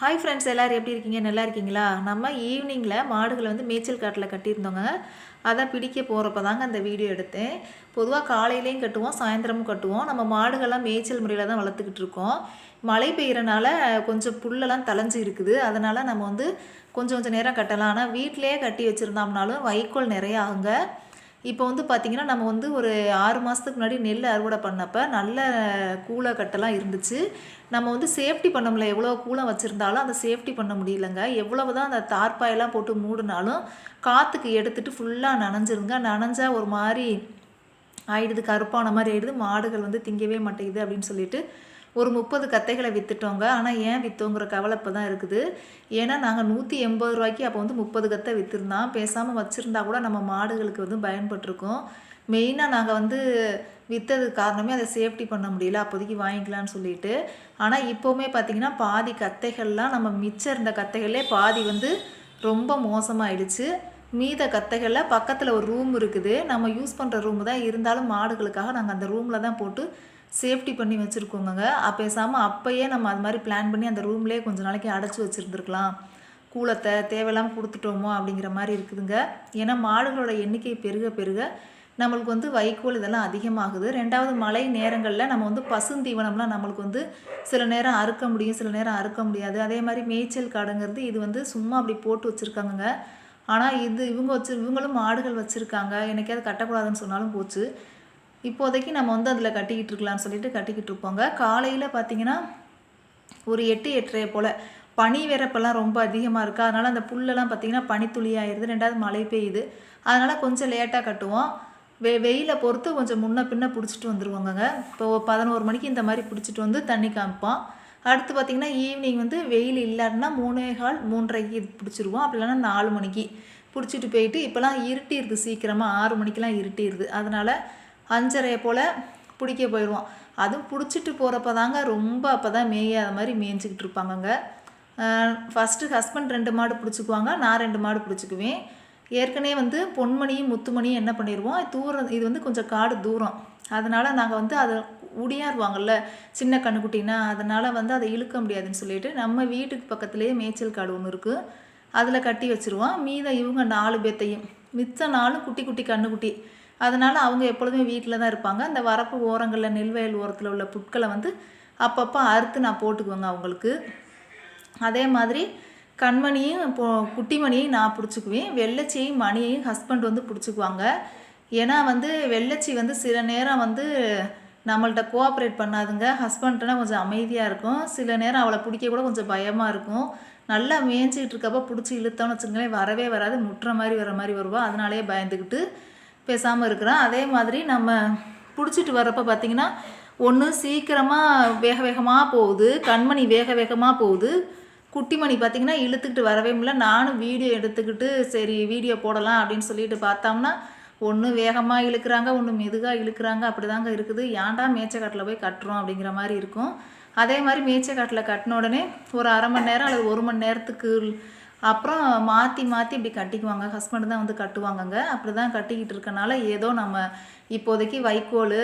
Hi friends எல்லோரும் எப்படி இருக்கீங்க? நல்லா இருக்கீங்களா? நம்ம ஈவினிங்கில் மாடுகளை வந்து மேய்ச்சல் காட்டில் கட்டியிருந்தோங்க. அதை பிடிக்க போகிறப்ப தாங்க அந்த வீடியோ எடுத்தேன். பொதுவாக காலையிலையும் கட்டுவோம் சாயந்தரமும் கட்டுவோம். நம்ம மாடுகள்லாம் மேய்ச்சல் முறையில் தான் வளர்த்துக்கிட்டு இருக்கோம். மழை பெய்கிறனால கொஞ்சம் புல்லெல்லாம் தளைஞ்சு இருக்குது. அதனால் நம்ம வந்து கொஞ்சம் கொஞ்சம் நேரம் கட்டலாம். ஆனால் வீட்டிலேயே கட்டி வச்சுருந்தோம்னாலும் வைக்கோல் நிறைய ஆகுங்க. இப்போ வந்து பார்த்திங்கன்னா நம்ம வந்து ஒரு ஆறு மாதத்துக்கு முன்னாடி நெல் அறுவடை பண்ணப்போ நல்ல கூலை கட்டெல்லாம் இருந்துச்சு. நம்ம வந்து சேஃப்டி பண்ண முடியல. எவ்வளோ கூலம் வச்சுருந்தாலும் அந்த சேஃப்டி பண்ண முடியலங்க. எவ்வளவு தான் அந்த தார்பாயெல்லாம் போட்டு மூடினாலும் காற்றுக்கு எடுத்துகிட்டு ஃபுல்லாக நனைஞ்சிருங்க. நனைஞ்சா ஒரு மாதிரி ஆயிடுது. கருப்பான மாதிரி ஆயிடுது. மாடுகள் வந்து திங்கவே மாட்டேங்குது அப்படின்னு சொல்லிட்டு ஒரு முப்பது கத்தைகளை விற்றுட்டோங்க ஆனால் ஏன் விற்றோங்கிற கவலை இப்போ தான் இருக்குது. ஏன்னா நாங்கள் நூற்றி எண்பது ரூபாய்க்கு அப்போ வந்து முப்பது கத்தை விற்றுருந்தோம் பேசாமல் வச்சுருந்தா கூட நம்ம மாடுகளுக்கு வந்து பயன்பட்டிருக்கோம். மெயினாக நாங்கள் வந்து விற்றது காரணமே அதை சேஃப்டி பண்ண முடியல. அப்போதைக்கு வாங்கிக்கலான்னு சொல்லிட்டு. ஆனால் இப்போவுமே பார்த்திங்கன்னா பாதி கத்தைகள்லாம் நம்ம மிச்சம் இருந்த கத்தைகளே பாதி வந்து ரொம்ப மோசமாயிடுச்சு. மீத கத்தைகளில் பக்கத்தில் ஒரு ரூம் இருக்குது. நம்ம யூஸ் பண்ணுற ரூம் தான். இருந்தாலும் மாடுகளுக்காக நாங்கள் அந்த ரூமில் தான் போட்டு சேஃப்டி பண்ணி வச்சுருக்கோங்க பேசாமல் அப்போயே நம்ம அது மாதிரி பிளான் பண்ணி அந்த ரூம்லேயே கொஞ்சம் நாளைக்கு அடைச்சி வச்சுருந்துருக்கலாம். கூலத்தை தேவையில்லாமல் கொடுத்துட்டோமோ அப்படிங்கிற மாதிரி இருக்குதுங்க. ஏன்னா மாடுகளோட எண்ணிக்கை பெருக பெருக நம்மளுக்கு வந்து வைக்கோல் இதெல்லாம் அதிகமாகுது. ரெண்டாவது மழை நேரங்களில் நம்ம வந்து பசுந்தீவனம்லாம் நம்மளுக்கு வந்து சில நேரம் அறுக்க முடியும் சில நேரம் அறுக்க முடியாது. அதே மாதிரி மேய்ச்சல் காடுங்கிறது இது வந்து சும்மா அப்படி போட்டு வச்சுருக்காங்கங்க. ஆனால் இது இவங்க வச்சு இவங்களும் மாடுகள் வச்சுருக்காங்க. என்னைக்காவது கட்டக்கூடாதுன்னு சொன்னாலும் போச்சு. இப்போதைக்கு நம்ம வந்து அதில் கட்டிக்கிட்டு இருக்கலாம்னு சொல்லிட்டு கட்டிக்கிட்டு இருப்போங்க. காலையில் பார்த்தீங்கன்னா ஒரு எட்டு எட்டரை போல் பனி வேறப்பெல்லாம் ரொம்ப அதிகமாக இருக்குது அதனால் அந்த புல்லெல்லாம் பார்த்திங்கன்னா பனித்துளி ஆயிடுது ரெண்டாவது மழை பெய்யுது. அதனால் கொஞ்சம் லேட்டாக கட்டுவோம். வெ வெயிலை பொறுத்து கொஞ்சம் முன்ன பின்ன பிடிச்சிட்டு வந்துடுவோங்க இப்போ பதினோரு மணிக்கு இந்த மாதிரி பிடிச்சிட்டு வந்து தண்ணி காமிப்போம். அடுத்து பார்த்திங்கன்னா ஈவினிங் வந்து வெயில் இல்லைன்னா மூணே கால் மூன்றரைக்கு பிடிச்சிருவோம். அப்படி இல்லைன்னா நாலு மணிக்கு பிடிச்சிட்டு போயிட்டு இப்போலாம் இருட்டிடுது சீக்கிரமாக ஆறு மணிக்கெலாம் இருட்டிடுது அதனால் அஞ்சரையை போல் பிடிக்க போயிடுவோம் அதுவும் பிடிச்சிட்டு போகிறப்ப தாங்க ரொம்ப அப்போ தான் மேயாத மாதிரி மேய்ஞ்சிக்கிட்டு இருப்பாங்கங்க. ஃபஸ்ட்டு ஹஸ்பண்ட் ரெண்டு மாடு பிடிச்சிக்குவாங்க. நான் ரெண்டு மாடு பிடிச்சிக்குவேன். ஏற்கனவே வந்து பொன்மணியும் முத்துமணியும் என்ன பண்ணிடுவோம்? தூரம் இது வந்து கொஞ்சம் காடு தூரம். அதனால் நாங்கள் வந்து அதை உடியாருவாங்கள்ல சின்ன கண்ணுக்குட்டினா அதனால் வந்து அதை இழுக்க முடியாதுன்னு சொல்லிட்டு நம்ம வீட்டுக்கு பக்கத்துலேயே மேய்ச்சல் காடு ஒன்று இருக்குது அதில் கட்டி வச்சுருவோம். மீதம் இவங்க நாலு பேர்த்தையும் மிச்சம் நாலு குட்டி குட்டி கண்ணுக்குட்டி. அதனால் அவங்க எப்பொழுதுமே வீட்டில் தான் இருப்பாங்க. அந்த வரப்பு ஓரங்களில் நெல்வயல் ஓரத்தில் உள்ள புட்களை வந்து அப்பப்போ அறுத்து நான் போட்டுக்குவேங்க அவங்களுக்கு. அதே மாதிரி கண்மணியும் இப்போ குட்டிமணியையும் நான் பிடிச்சிக்குவேன். வெள்ளச்சியையும் மணியையும் ஹஸ்பண்ட் வந்து பிடிச்சிக்குவாங்க. ஏன்னா வந்து வெள்ளச்சி வந்து சில நேரம் வந்து நம்மள்ட்ட கோஆப்ரேட் பண்ணாதுங்க. ஹஸ்பண்ட்னா கொஞ்சம் அமைதியாக இருக்கும். சில நேரம் அவளை பிடிக்க கூட கொஞ்சம் பயமாக இருக்கும். நல்லா மேய்ஞ்சிக்கிட்டு இருக்கப்போ பிடிச்சி இழுத்தோன்னு வச்சுக்கோங்களேன் வரவே வராது. முட்டுற மாதிரி வர மாதிரி வருவா. அதனாலேயே பயந்துக்கிட்டு பேசாமல் இருக்கிறோம் அதே மாதிரி நம்ம பிடிச்சிட்டு வர்றப்ப பார்த்திங்கன்னா ஒன்று சீக்கிரமாக வேக வேகமாக போகுது. கண்மணி வேக வேகமாக போகுது. குட்டிமணி பார்த்திங்கன்னா இழுத்துக்கிட்டு வரவே முடியல. நானும் வீடியோ எடுத்துக்கிட்டு சரி வீடியோ போடலாம் அப்படின்னு சொல்லிட்டு பார்த்தோம்னா ஒன்று வேகமாக இழுக்கிறாங்க ஒன்று மெதுகாக இழுக்கிறாங்க. அப்படி தாங்க இருக்குது. ஏன்டா மேய்ச்சக்காட்டில் போய் கட்டுறோம் அப்படிங்கிற மாதிரி இருக்கும். அதே மாதிரி மேய்ச்சக்காட்டில் கட்டின உடனே ஒரு அரை மணி நேரம் அல்லது ஒரு மணி நேரத்துக்கு அப்புறம் மாற்றி மாற்றி இப்படி கட்டிக்குவாங்க. ஹஸ்பண்ட் தான் வந்து கட்டுவாங்கங்க. அப்படி தான் கட்டிக்கிட்டு இருக்கனால ஏதோ நம்ம இப்போதைக்கு வைக்கோல்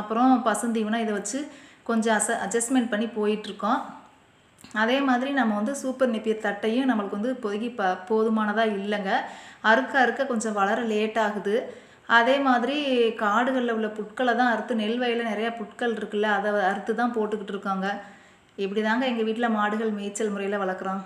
அப்புறம் பசுந்தீவனம் இதை வச்சு கொஞ்சம் அச அட்ஜஸ்ட்மெண்ட் பண்ணி போயிட்டுருக்கோம். அதே மாதிரி நம்ம வந்து சூப்பர் நெப்பியர் தட்டையும் நம்மளுக்கு வந்து இப்போதைக்கு ப போதுமானதாக இல்லைங்க. அறுக்க அறுக்க கொஞ்சம் வளர லேட் ஆகுது. அதே மாதிரி காடுகளில் உள்ள புட்களை தான் அறுத்து நெல் வயலில் நிறையா புட்கள் இருக்குல்ல அதை அறுத்து தான் போட்டுக்கிட்டு இருக்காங்க. இப்படி தாங்க எங்கள் வீட்டில் மாடுகள் மேய்ச்சல் முறையில் வளர்க்குறோம்.